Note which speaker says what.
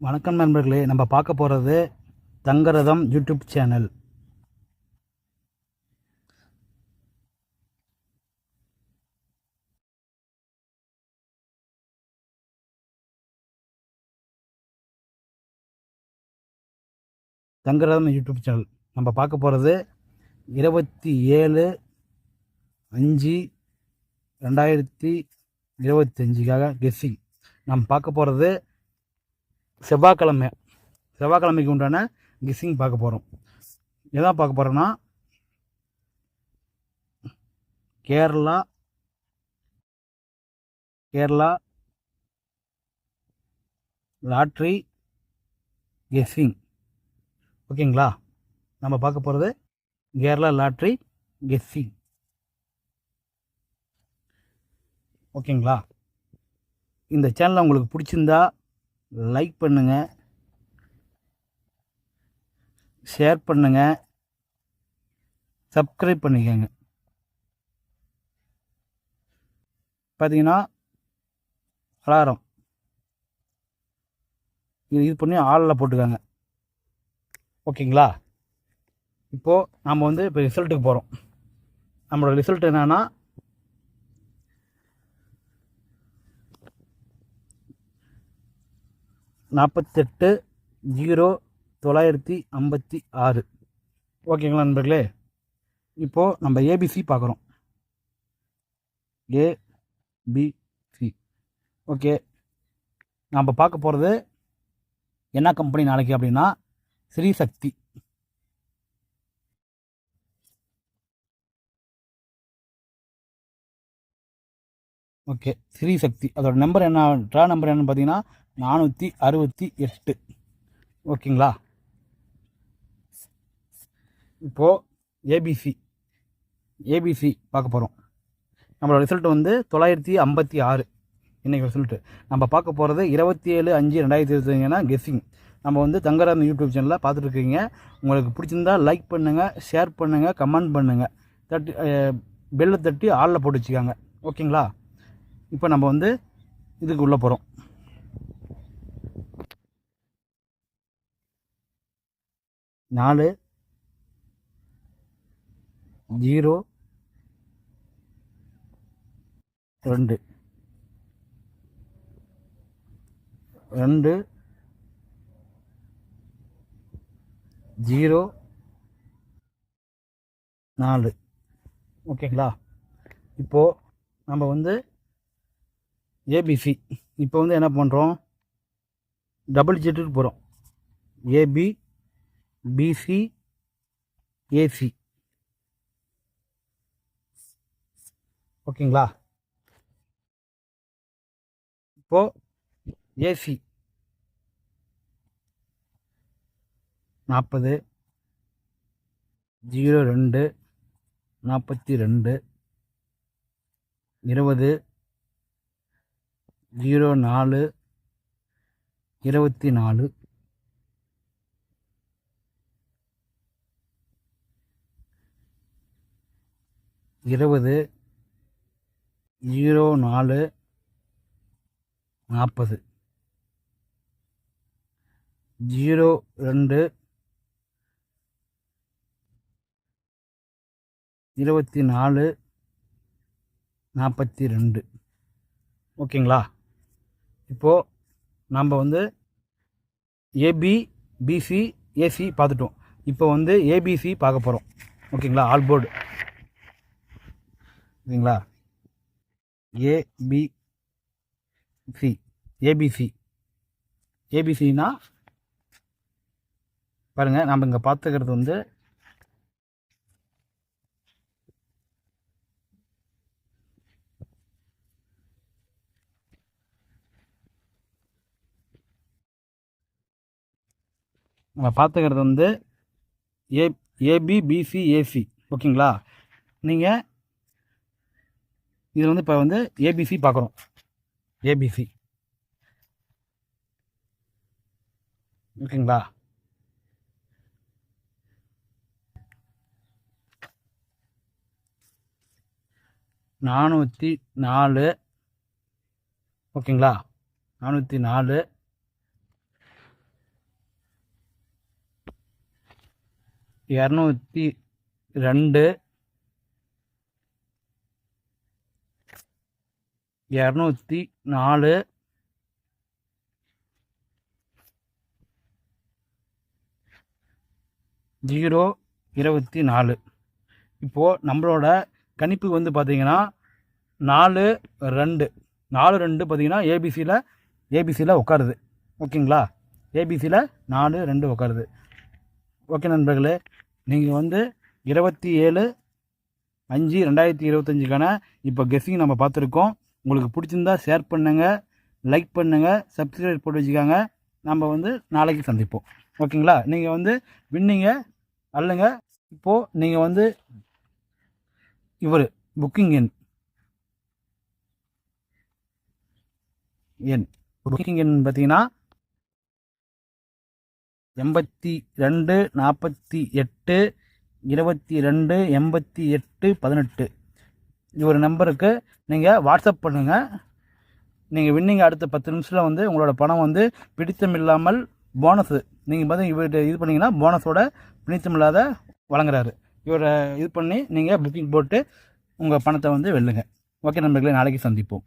Speaker 1: வணக்கம் நண்பர்களே நம்ம பார்க்க போகிறது Thangaratham YouTube channel. Thangaratham YouTube channel. நம்ம பார்க்க போகிறது இருபத்தி ஏழு அஞ்சு ரெண்டாயிரத்தி இருபத்தஞ்சுக்காக கெஸ்ஸிங் நம்ம பார்க்க போகிறது செவ்வாய்க்கிழமை செவ்வாய்க்கிழமைக்கு உண்டான கிஸ்ஸிங் பார்க்க போகிறோம் எதான் பார்க்க போகிறோன்னா கேரளா கேரளா லாட்ரி கெஸ்ஸிங் ஓகேங்களா? நம்ம பார்க்க போகிறது கேரளா லாட்ரி கெஸ்ஸிங் ஓகேங்களா? இந்த சேனலை உங்களுக்கு பிடிச்சிருந்தா லைக் பண்ணுங்கள் ஷேர் பண்ணுங்கள் சப்ஸ்கிரைப் பண்ணிக்கோங்க. பார்த்தீங்கன்னா அலாரம். இது இது பண்ணி ஆளில் போட்டுக்கோங்க. ஓகேங்களா? இப்போது நாம் வந்து இப்போ ரிசல்ட்டுக்கு போகிறோம் நம்மளோட ரிசல்ட் என்னென்னா நாற்பத்தெட்டு ஜீரோ தொள்ளாயிரத்தி ஐம்பத்தி ஆறு. ஓகேங்களா நண்பர்களே? இப்போது நம்ம ஏபிசி பார்க்குறோம். ABC okay. நம்ம பார்க்க போகிறது என்ன கம்பெனி நாளைக்கு அப்படின்னா ஸ்ரீசக்தி. ஓகே ஸ்ரீசக்தி அதோட நம்பர் என்ன? ட்ரா நம்பர் என்னன்னு பார்த்தீங்கன்னா நானூற்றி அறுபத்தி எட்டு. ஓகேங்களா இப்போது ஏபிசி ஏபிசி பார்க்க போகிறோம் நம்மளோட ரிசல்ட் வந்து தொள்ளாயிரத்தி ஐம்பத்தி ஆறு. இன்றைக்கி ரிசல்ட்டு நம்ம பார்க்க போகிறது இருபத்தி ஏழு அஞ்சு ரெண்டாயிரத்தி இருபத்தஞ்சுனா கெஸ்ஸிங் நம்ம வந்து தங்கராந்த யூடியூப் சேனலில் பார்த்துட்ருக்கீங்க உங்களுக்கு பிடிச்சிருந்தா லைக் பண்ணுங்கள் ஷேர் பண்ணுங்கள் கமெண்ட் பண்ணுங்கள் தட்டி பெல்லை தட்டி ஆளில் போட்டு வச்சுக்காங்க. ஓகேங்களா இப்போ நம்ம வந்து இதுக்கு உள்ளே போகிறோம் நாலு ஜீரோ ரெண்டு. ரெண்டு ஜீரோ நாலு. ஓகேங்களா? இப்போது நம்ம வந்து ஏபிசி இப்போ வந்து என்ன பண்ணுறோம் டபுள் ஜெட்டுக்கு போகிறோம் ஏபி பிசி ஏசி ஓகேங்களா? இப்போ ஏசி நாற்பது ஜீரோ ரெண்டு நாற்பத்தி ரெண்டு இருபது ஜீரோ நாலு இருபத்தி நாலு இருபது ஜீரோ நாலு நாற்பது. ஜீரோ ரெண்டு இருபத்தி நாலு நாற்பத்தி ரெண்டு. ஓகேங்களா? இப்போது நம்ம வந்து ஏபி பிசி ஏசி பார்த்துட்டோம். இப்போ வந்து ஏபிசி பார்க்க போகிறோம் ஓகேங்களா? ஆல் போர்டு ஓகேங்களா ஏபிசி ஏபிசி ஏபிசினா பாருங்கள் நம்ம இங்கே பார்த்துக்கிறது வந்து நம்ம பார்த்துக்கிறது வந்து ஏ ஏபி பிசி ஏசி. ஓகேங்களா? நீங்கள் இதில் வந்து இப்போ வந்து ஏபிசி பார்க்குறோம். ஏபிசி. ஓகேங்களா? நானூற்றி நாலு. ஓகேங்களா? நானூற்றி நாலு. இரநூத்தி ரெண்டு. இரநூத்தி நாலு. ஜீரோ இருபத்தி நாலு. இப்போது நம்மளோட கணிப்பு வந்து பார்த்தீங்கன்னா நாலு ரெண்டு. நாலு ரெண்டு பார்த்தீங்கன்னா ஏபிசியில் ஏபிசியில் உட்காருது ஓகேங்களா? ஏபிசியில் நாலு ரெண்டு உட்காருது ஓகே நண்பர்களே நீங்கள் வந்து இருபத்தி ஏழு அஞ்சு ரெண்டாயிரத்தி இருபத்தஞ்சுக்கான இப்போ கெஸ்ஸிங் நம்ம பார்த்துருக்கோம். உங்களுக்கு பிடிச்சிருந்தா ஷேர் பண்ணுங்கள் லைக் பண்ணுங்கள் சப்ஸ்கிரைப் போட்டு வச்சுக்காங்க. நம்ம வந்து நாளைக்கு சந்திப்போம். ஓகேங்களா? நீங்கள் வந்து வின்னிங்க அல்லங்க இப்போது நீங்கள் வந்து இவர் புக்கிங் எண். எண். புக்கிங் எண் பார்த்தீங்கன்னா எண்பத்தி ரெண்டு நாற்பத்தி எட்டு இருபத்தி ரெண்டு எண்பத்தி எட்டு பதினெட்டு. இவர் நம்பருக்கு நீங்கள் வாட்ஸ்அப் பண்ணுங்கள் நீங்கள் வின்னிங் அடுத்த பத்து நிமிஷத்தில் வந்து உங்களோட பணம் வந்து பிடித்தம் இல்லாமல் போனஸு நீங்கள் பார்த்து இவர்கிட்ட இது பண்ணிங்கன்னா போனஸோட பிடித்தமில்லாத வழங்குறாரு. இவரை இது பண்ணி நீங்கள் புக்கிங் போட்டு உங்கள் பணத்தை வந்து வெல்லுங்க. ஓகே நண்பர்களே நாளைக்கு சந்திப்போம்.